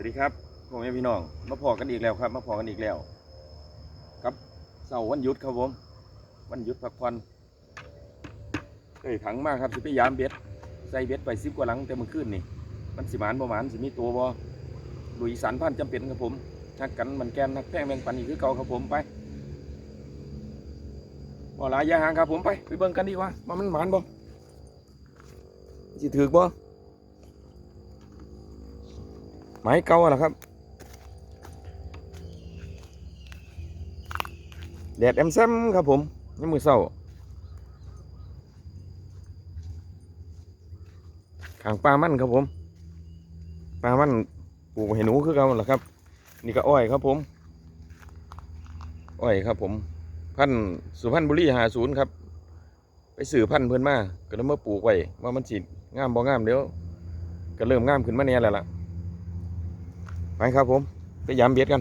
วัสดีครับพ่อแม่พี่น้อง มาพอกันอีกแล้วครับ มาพอกันอีกแล้ว ครับเสาร์วันหยุดครับผม วันหยุดพักผ่อนเอ้ยถังมากครับสิไปยามเบ็ด ใส่เบ็ดไปสิบกว่าหลังแต่เมื่อคืนนี่ มันสิหมานประมาณสิมีตัวบ่ลุยสันพันจำเป็นครับผมทักกันมันแกนนักแป้งแมงปันอีกคือเก่าครับผมไปบ่หลายยาหางครับผมไปไปเบิ่งกันดีกว่าว่ามันหมานบ่สิถือบ่ ม้เก่าอะเหรอครับแดดแอมแซมครับผมยังมือเศร้าขางปลามันครับผมปลามันปลูกให้หนูคือเขาเหรอครับ นี่ก็อ้อยครับผม อ้อยครับผม พันสุพรรณบุรีหาศูนย์ครับ ไปสื่อพันเพื่อนมาก็เลยมาปลูกไว้ว่ามันสิงามบ่งามเดี๋ยวก็เริ่มงามขึ้นมาแน่แล้วล่ะ ไปครับผมไปยามเบียดกัน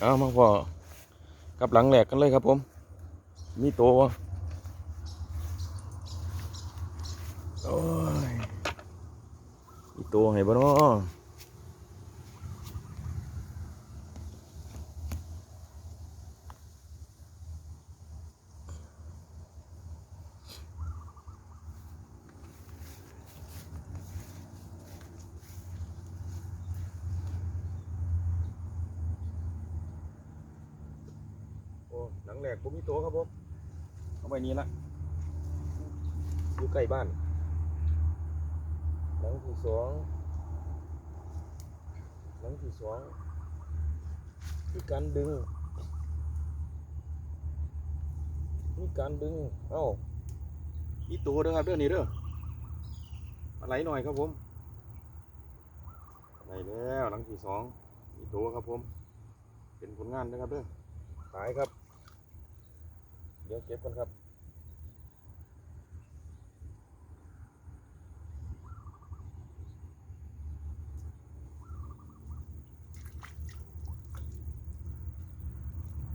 เอามาพอกับหลังแหลกกันเลยครับผม มีตัวะโอ้ยมีตัวให้บ่เนาะ หลังแหลกผมมีตัวครับผมเอาไปนี้ละอยู่ใกล้บ้าน หลังที่สองหลังที่สองมีการดึงมีการดึง เอ้ามีตัวเด้อครับเด้อนี่เด้อมาไหลหน่อยครับผมไหลแล้วหลังที่สองมีตัวครับผม เป็นผลงานนะครับเด้อตายครับ เดี๋ยวเก็บกันครับ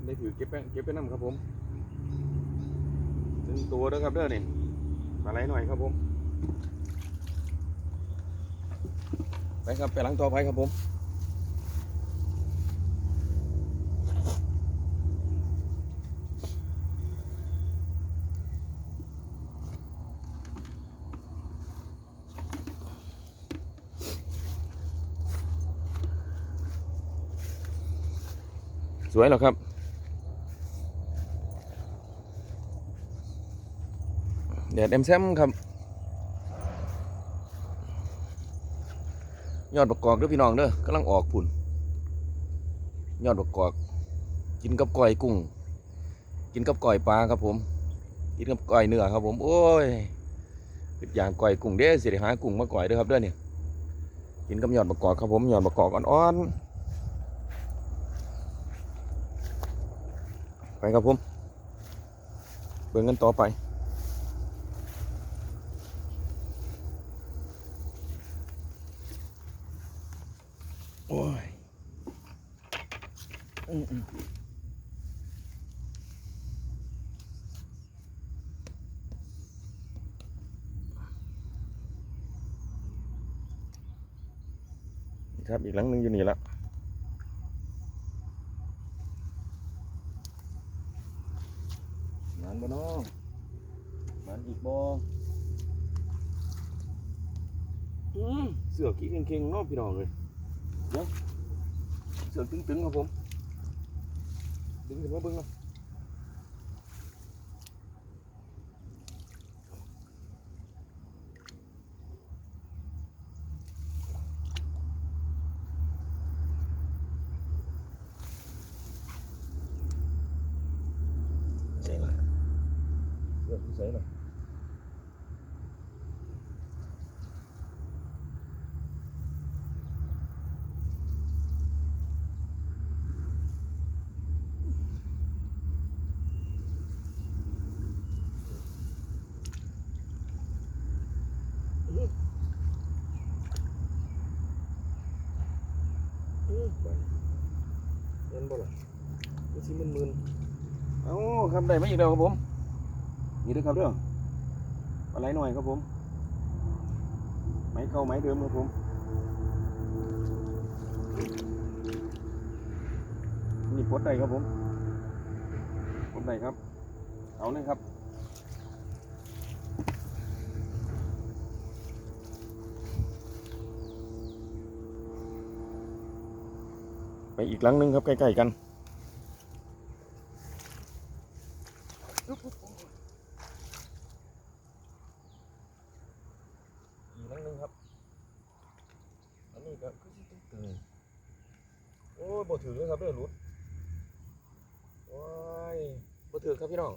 ได้ถือเก็บไปเก็บไปน้ำครับผมหนึ่งตัวแล้วครับเด้อนี่มาไหลหน่อยครับผม ไปครับไปหลังต่อไปครับผม วยหรอครับแดดเอ็มแซมครับ ยอดประกอบด้อพี่น้องเด้อกำลังออกผุนยอดประกอบกินกับก้อยกุ้ง กินกับก้อยปลาครับผม กินกับก้อยเนื้อครับผม โอ้ยออย่างก้อยกุ้งเด้สิได้หากุ้งมาก้อยเด้อครับเด้อเนี่ยกินกับยอดประกอบครับผมยอดประกอบอ่อนๆ ไปครับผมเบิ่งกันต่อไปโอ้ยอืมอืมนี่ครับอีกหลังหนึงอยู่นี่ละ มันบ่เนาะมันอีกบ่อืมเสือกขี้เข่งๆเนาะพี่น้องเลยเสือกตึงๆครับผม ดึงขึ้นมาเบิ่งเนาะใส่ละเสือกใส่ละอื้อไปเห็ นบ่ล่ะมันสิมึนๆเอ้าครับได้มาอีกแล้วครับผมนี่ด้อครับเด้อปลาไหลหน่อยครับผมไม้เก่าไม้เดิมครับผมนี่ปดได้ครับผมปดได้ครับ เอาเลยครับ ไปอีกหลังหนึงครับใกล้ๆกันอีกหลังหนึงครับอันนี้ก็คือสิตึงโอ้ยบ่ถือเลยครับเด้อหลุดโอ้ยบ่ถือครับพี่น้อง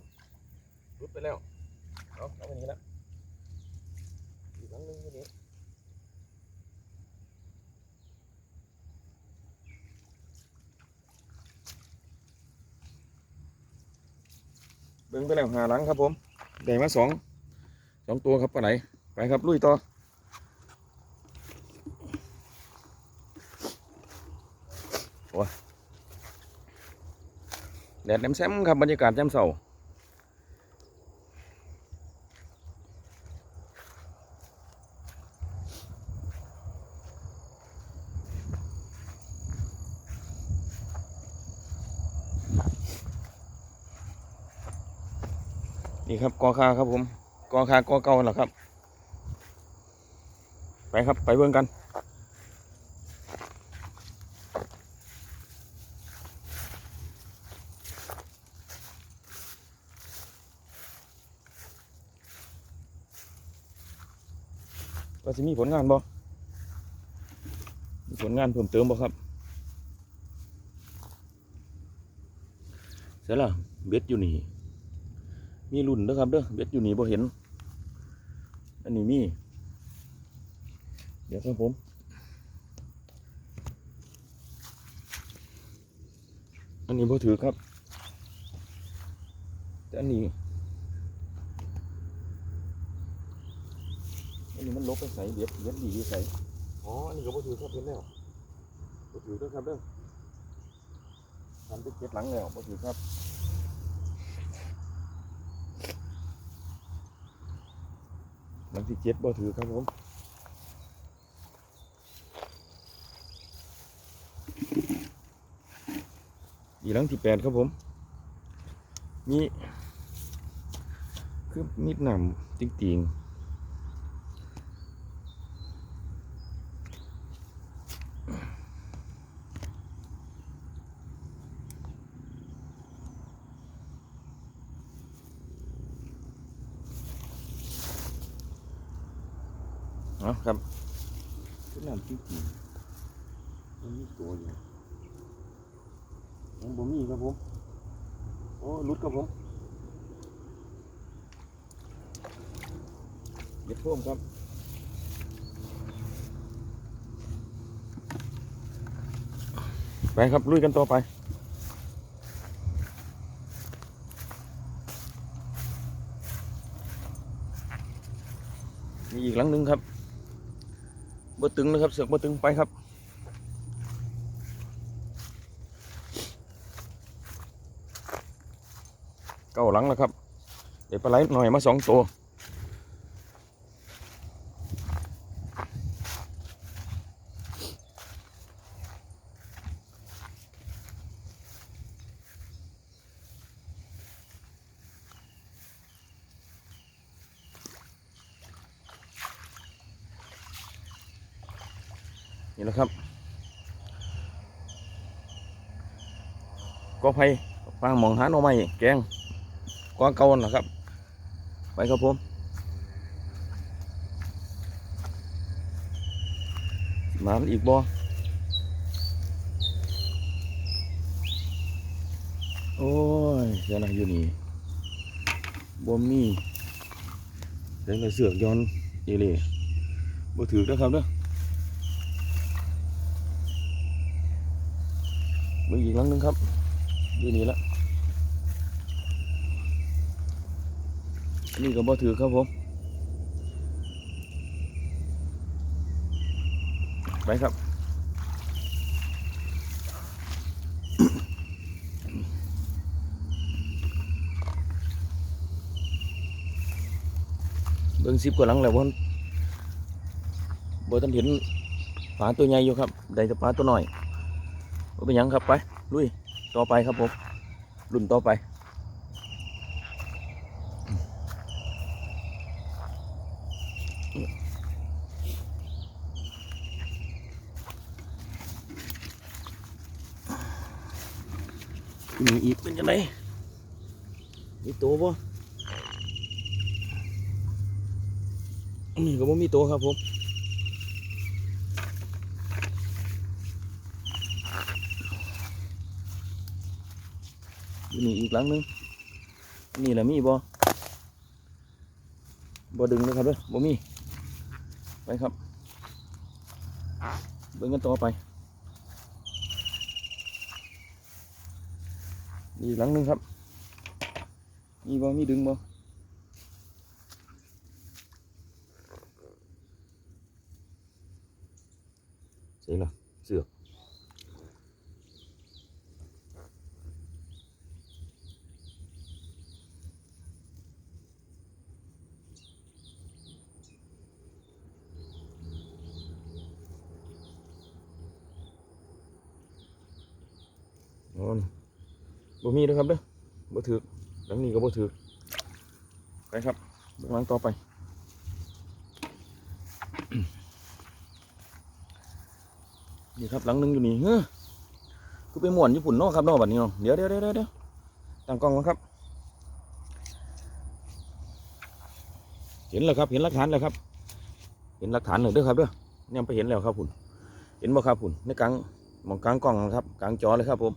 หลุดไปแล้วเอาเอาไปนี้ละอีกหลังหนึงทีนี้ บิ่งไปแล้วหาหลังครับผมได้มาสองสองตัวครับปลาไหนไปครับลุยต่อแดดแซมครับบรรยากาศแจ่มเสา นี่ครับกอคาครับผมกอคากอเก่าแหละครับ ไปครับไปเบิ่งกันว่าจะมีผลงานบ่มีผลงานเพิ่มเติมบ่ครับ เสร็จแล้วเบ็ดอยู่นี่ มีรุ่นเด้อครับเด้อเบ็ดอยู่นี่บ่เห็น อันนี้มี เดี๋ยวครับผมอันนี้บ่ถือครับแต่อันนี้อันนี้มันลบไปใส่เบียดเบียดดีใส่อ๋อ อันนี้ก็บ่ถือครับเห็นแล้วบ่ถือเด้อครับเด้อทำไปเก็บหลังแล้วบ่ถือครับ หลังที่เจ็ดบ่ถือครับผมอีหลังที่แปดครับผมมีคือมิดหนำจริงๆ เอาครับก็น้ำจริงๆมันมีตัวอยู่ยังบ่มีครับผม โอ้หลุดครับผมเด็ดพ่วมครับไปครับลุยกันต่อไป มีอีกหลังหนึ่งครับบ่ ตึงนะครับ เสือกมาตึงไปครับ เก้าหลังแล้วครับ เดี๋ยวปลาไหลหน่อยมาสองตัว นี่แหละครับ ก็ไผ่ปลาหมองหาหน่อไม้แกงกวางเก่านะครับ ไปครับผมมาอีกบ่โอ้ยเดี๋ยวนะอยู่นี่บ่มีเดี๋ยวเราเสือกย้อนเอเล่บ่ถือเด้ครับเด้อมืออีกครั้งนึงครับ อยู่นี่ละนนี้ก็บ่ถือครับผม ไปครับเบิ่งสิบกว่าหลังแล้วบนบทันเห็นปลาตัวใหญ่อยู่ครับ ได้แต่ปลาตัวน้อยบ่เป็นหยังครับไป ลุย ต่อไปครับผมรุ่นต่อไปมีอีกเป็นยังไงมีตัวบ่อันนี่ก็บ่มีตัวครับผม นี่อีกหลังนึง นี่แหละมีบ่บ่ดึงเลยครับเด้อบ่มี ไปครับ เบิ่งกันต่อไปอีกหลังนึงครับ มีบ่มีดึงบ่เสียละเสือก นอนบ่มีนะครับเด้อบ่ถือหลังนี้ก็บ่ถือไปครับเบิ่งหลังต่อไปนี่ครับหลังหนึงอยู่นี่เฮ้อคือไปม่วนญี่ปุ่นเนาะครับเนาะบัดนี้เนาะเดี๋ยวเดี๋ยวเดี๋ยวเดี๋ยวตั้งกล้องก่อนครับ เห็นแล้วครับ เห็นหลักฐานแล้วครับ เห็นหลักฐานเลยเด้อครับเด้อยังไปเห็นแล้วครับคุณเห็นบ่ครับคุณในกลางมองกลางกล้องนะครับกลางจอเลยครับผม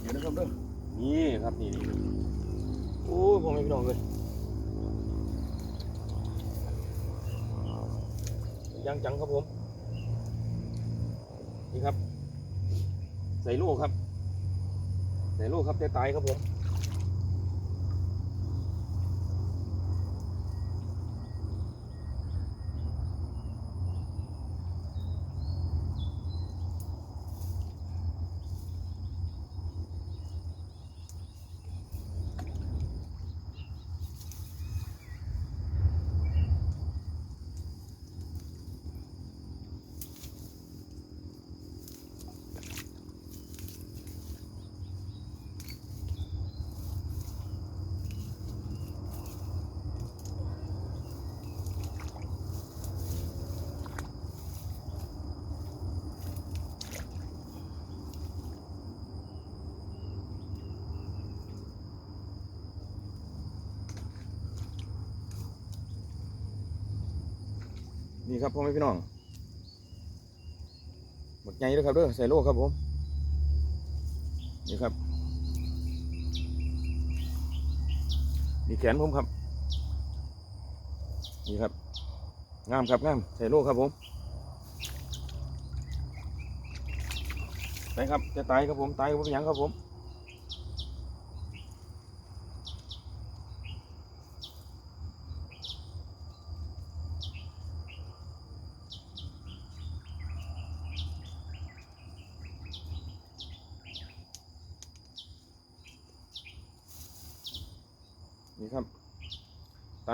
เดี๋ยวนะครับเด้อ นี่ครับนี่นี่โอ้ยพ่อแม่นองเลยยังจังครับผม นี่ครับ ใส่ลูกครับ ใส่ลูกครับจะตายครับผม นี่ครับพ่อแม่พี่น้องหมดใหญ่แล้วครับเด้อใส่โลครับผม นี่ครับ นี่แขนผมครับ นี่ครับ งามครับงามใส่โลครับผมไปครับ จะตายครับผม ตายครับผมยังครับผม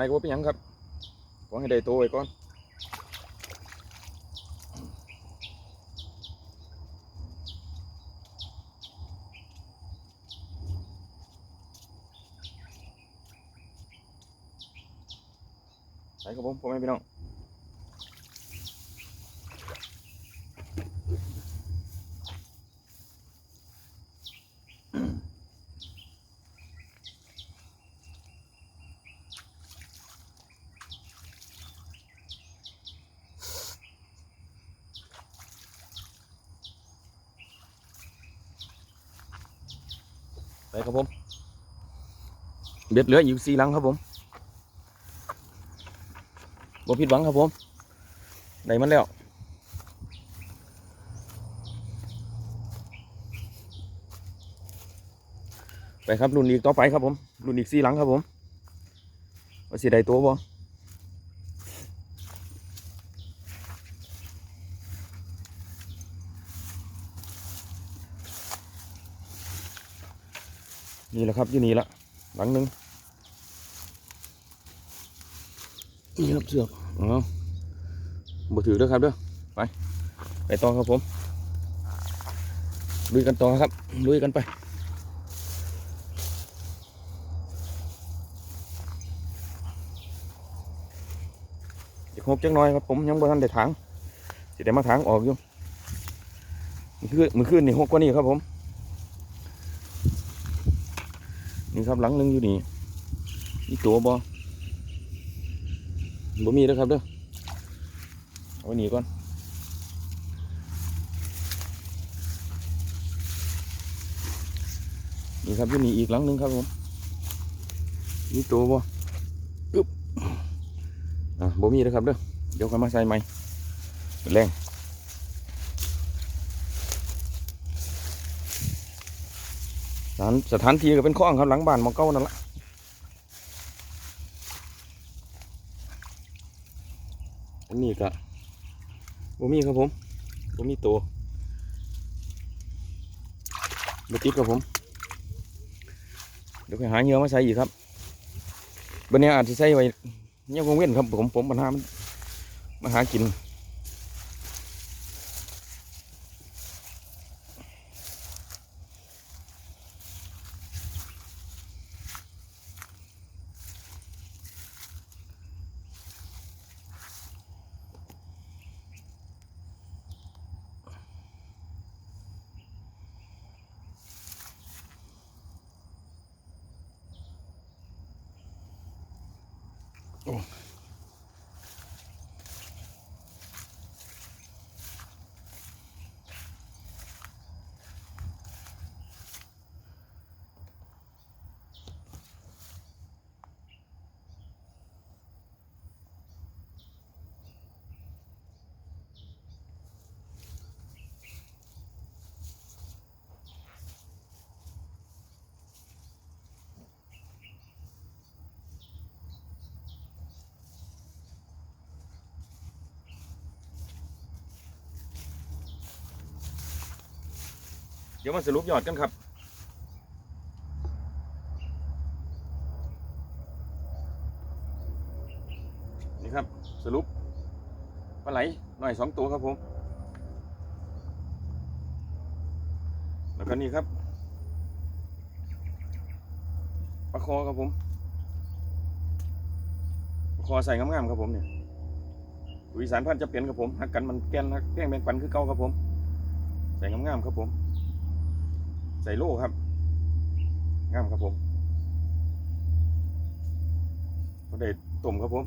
ายก็เป็นยังครับขอให้ได้โตไว้ก่อนไปครับผมพ่อแม่พี่น้อง เบ็ดเหลืออยู่สี่หลังครับผมบ่ผิดหวังครับผมได้มันแล้วไปครับรุ่นอีกต่อไปครับผมรุ่นอีกสี่หลังครับผมว่าสิได้ตัวบ่นี่แหละครับอยู่นี่ละหลังหนึ่ง นี่ครับเสือกอ๋อบ่ถือเด้อครับเด้อไป ไปต่อครับผมลุยกันต่อครับลุยกันไปจะครบจังน้อยครับผมยังบ่ทันได้ถางสิได้มาถางออกอยู่มือคืนมือคืนนี่หกกว่านี้ครับผม นี่ครับหลังหนึงอยู่นี่นี่ตัวบ่ บ่มีแล้วครับเด้อเอาไว้นี่ก่อนนี่ครับยู่นี่อีกหลังหนึงครับผมนี่ตัวบ่อึ๊บอะบ่มีแล้วครับเด้อเดี๋ยวค่อยมาใส่ใหม่แรงสถานสถานที่ก็เป็นข้องครับหลังบ้านมองเก้านั่นละ อันนี้ก็บ่ มีครับผมผมมีตัวมาติดครับผม เดี๋ยวไปหาเงือมาใส่อีกครับวันนี้อาจจะใส่ไว้เนี่ยคงเว้นครับผมผมปัญหามันมาหากิน Oh. เดี๋ยวมาสรุปยอดกันครับนี่ครับสรุปปลาไหลหน่อยสองตัวครับผมแล้วก็นี่ครับปลาคอครับผมปลาคอใส่งามๆครับผมเนี่ยอุยสารพันธ์จะเปลี่ยนครับผมหักกันมันแกนหักแกล้งแบ่งปันคือเก่าครับผม ใส่งามๆครับผม ใส่โล่ครับงามครับผมก็ได้ต้มครับผม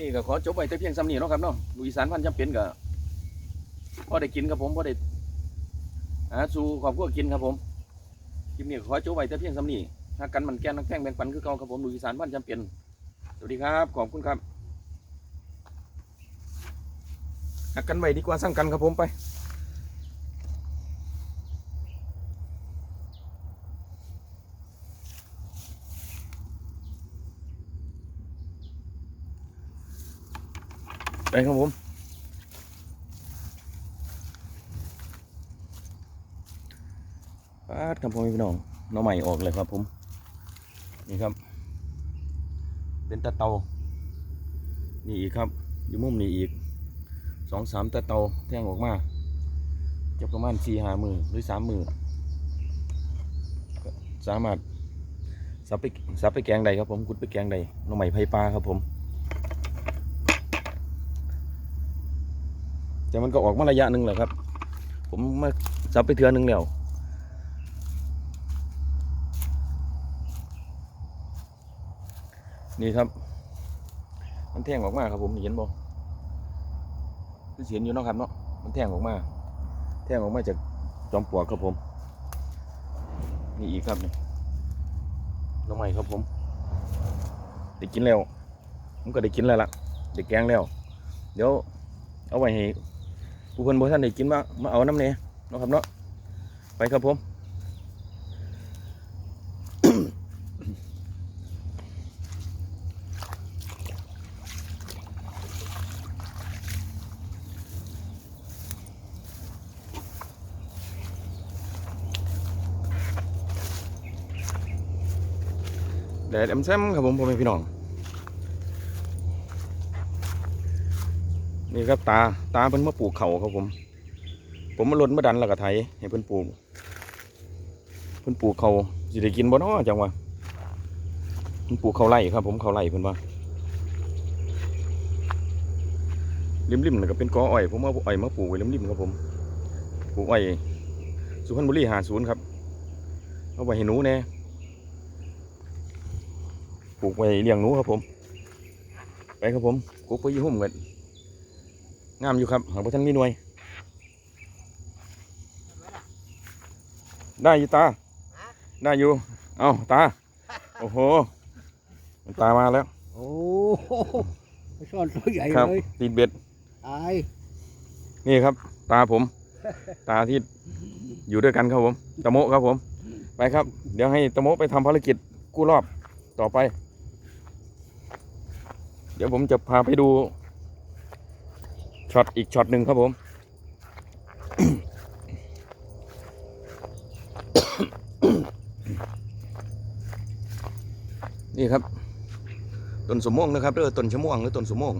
นี้ก็ขอจบไปแต่เพียงสำนีเนาะครับเนาะลุยสานพันจำเป็นก็พอได้กินครับผมพอได้หาสู่ครอบครัวกินครับผมคลิปนี้ขอจบไปแต่เพียงสำนีถ้ากันมันแก้นนักแข้งแบ่งปันคือเก่าครับผมดูอีสานพันจำเป็นสวัสดีครับขอบคุณครับหักกันไว้ดีกว่าสร้างกันครับผมไป ไปครับผมปาดครับผมพี่น้องน้องใหม่ออกเลยครับผม นี่ครับ เป็นตะเตา นี่อีกครับ อยู่มุมนี้อีกสองสามตะเตาแท่งออกมาจะประมาณสี่ห้ามือหรือสามมือก็สามารถซับไปซับไปแกงใดครับผมกุดไปแกงใดน้องใหม่ไผ่ปลาครับผม แต่มันก็ออกมาระยะหนึ่งแหละครับ ผมมาซับไปเทือหนึงแล้วนี่ครับ มันแทงออกมาครับผมเห็นบ่คือเห็นอยู่นะครับเนาะมันแทงออกมา แทงออกมาจากจอมปลวกครับผม นี่อีกครับนี่น้องใหม่ครับผมได้กินแล้วผมก็ได้กินแล้วล่ะได้แกงแล้ว เดี๋ยวเอาไว้ให้ ผู้คนบ่ท่านได้กินมามาเอาน้ำเนี่ยนะครับเนาะไปครับผมเดี๋ยวเอ็มเซมครับผมพ่อแม่พี่น้อง นี่ครับตาตาเพิ่นมาปลูกเขาครับผม ผมมาลดมาดันแล้วก็ไถให้เพิ่นปลูก เพิ่นปลูกเขาสิได้กินบ่เนาะจังวะเพิ่นปลูกเขาไร่ครับ ผมเขาไร่เพิ่นว่าริมๆน่ะก็เป็นกออ้อยผมเอาอ้อยมาปลูกไว้ริมๆครับผมปลูกอ้อยสุพรรณบุรี50ครับเอาไว้ให้หนูแน่ปลูกไว้เลี้ยงหนูครับผม ไปครับผมกุ๊กไปยี่หุ่มกัน งามอยู่ครับหางพระท่านมีหน่วย ได้อยู่ตา ได้อยู่ เอาตา โอ้โห ตามาแล้ว โอ้โหซ่อนตัวใหญ่ครับเลยติดเบ็ดตายนี่ครับ ตาผม ตาที่อยู่ด้วยกันครับผมตะโมครับผม ไปครับ เดี๋ยวให้ตะโมไปทำภารกิจกู้รอบต่อไป เดี๋ยวผมจะพาไปดู ช็อตอีกช็อตหนึ่งครับผม นี่ครับต้นสมม่วงนะครับเด้อต้นชะม่วงหรือต้นสมม่วง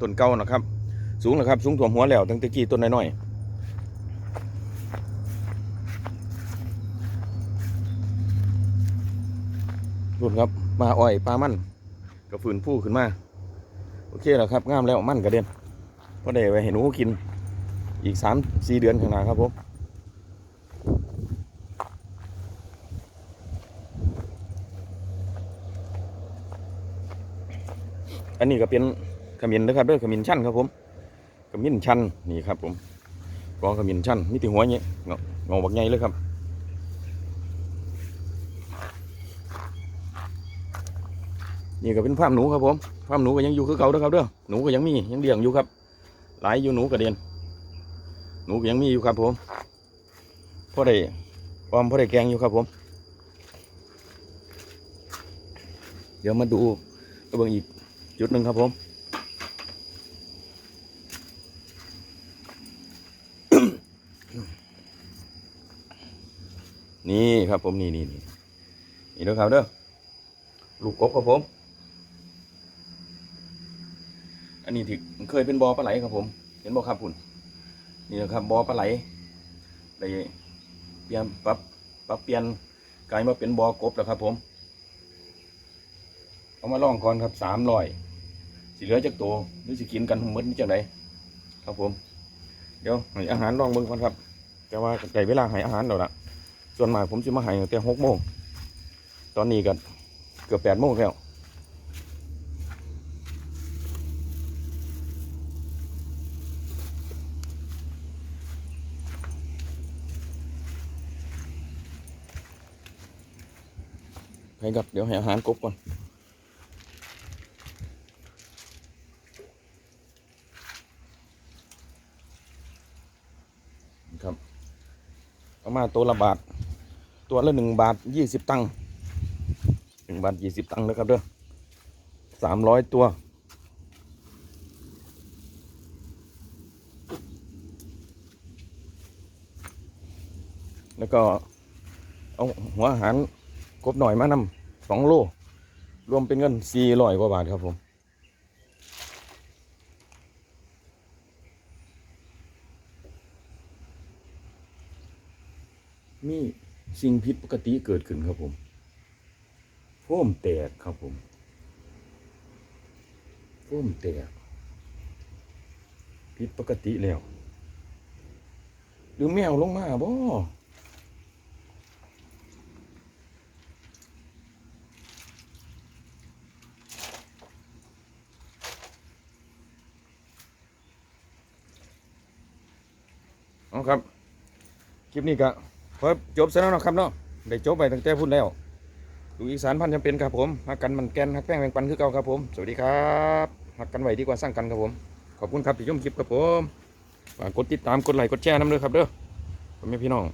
ต้นเก่านะครับ สูงนะครับ สูงถ่วมหัวแล้วตั้งแต่กี้ต้นน้อยๆรุ่นครับมาอ้อยปลามันกระฝืนผู้ขึ้นมา โอเคแล้วครับงามแล้วมันกระเด็น ก็ได้ไว้เห็นหนูกินอีกสามสี่เดือนข้างหน้าครับผมอันนี้ก็เป็นขมิ้นนะครับเด้วยขมิ้นชันครับผมขมิ้นชันนี่ครับผมกองขมิ้นชันมีแติหัวเงี้ยเงาเงาบักใหญ่เลยครับนี่ก็เป็นฟาร์มหนูครับผมฟาร์มหนูก็ยังอยู่คือเก่าด้อครับเด้อหนูก็ยังมียังเลี้ยงอยู่ครับ หลายอยู่หนูกระเด็นหนูยังมีอยู่ครับผมพ่อได้ปอมพ่อได้แกงอยู่ครับผม เดี๋ยวมาดูตัวเบิ่งอีกจุดหนึ่งครับผมนี่ครับผมนี่นี่นี่นี่เด้อครับเด้อลูกกบครับผม อั นนี้ที่เคยเป็นบอปลาไหลครับผม เห็นบ่ครับคุณนี่นะครับบอปลาไหลได้เปลี่ยนปรับปรับเปลี่ยนกลายมาเป็นบอกบแล้วครับ ผม เอามาล่องก่อนครับสามร้อยสิเหลือจากตัวหรือสิกินกันหมดนี่จังไดครับผม เดี๋ยวให้อาหารลองเบิ่งก่อนครับ แต่ว่าใกล้เวลาให้อาหารแล้วล่ะส่วนมากผมจะมาให้ตั้งแต่หกโมงตอนนี้กันเกือบแปดโมงแล้ว ให้กับเดี๋ยวให้อาหารกบก่อนครับเอามาตัวละบาท ตัวละหนึ่งบาทยี่สิบตังค์หนึ่งบาทยี่สิบตังค์นะครับเด้อสามร้อยตัวแล้วก็เอาหัวอาหาร กบหน่อยมานำสองโล รวมเป็นเงินสี่ร้อยกว่าบาทครับผมมีสิ่งผิดปกติเกิดขึ้นครับผมโฟมแตกครับผมโฟมแตกผิดปกติแล้วหรือแมวลงมาบ่เอาครับ คลิปนี้ก็พอจบเสร็จแล้วนะครับเนาะได้จบไปตั้งแต่พูดแล้วดูอีสานพันจำเป็นครับผมหักกันมันแกนหักแป้งแบ่งปันคือเก่าครับผม สวัสดีครับหักกันไหวดีกว่าสร้างกันครับผม ขอบคุณครับที่ชมคลิปครับผมฝากกดติดตามกดไลค์กดแชร์น้ำเลยครับเด้อพ่อแม่พี่น้อง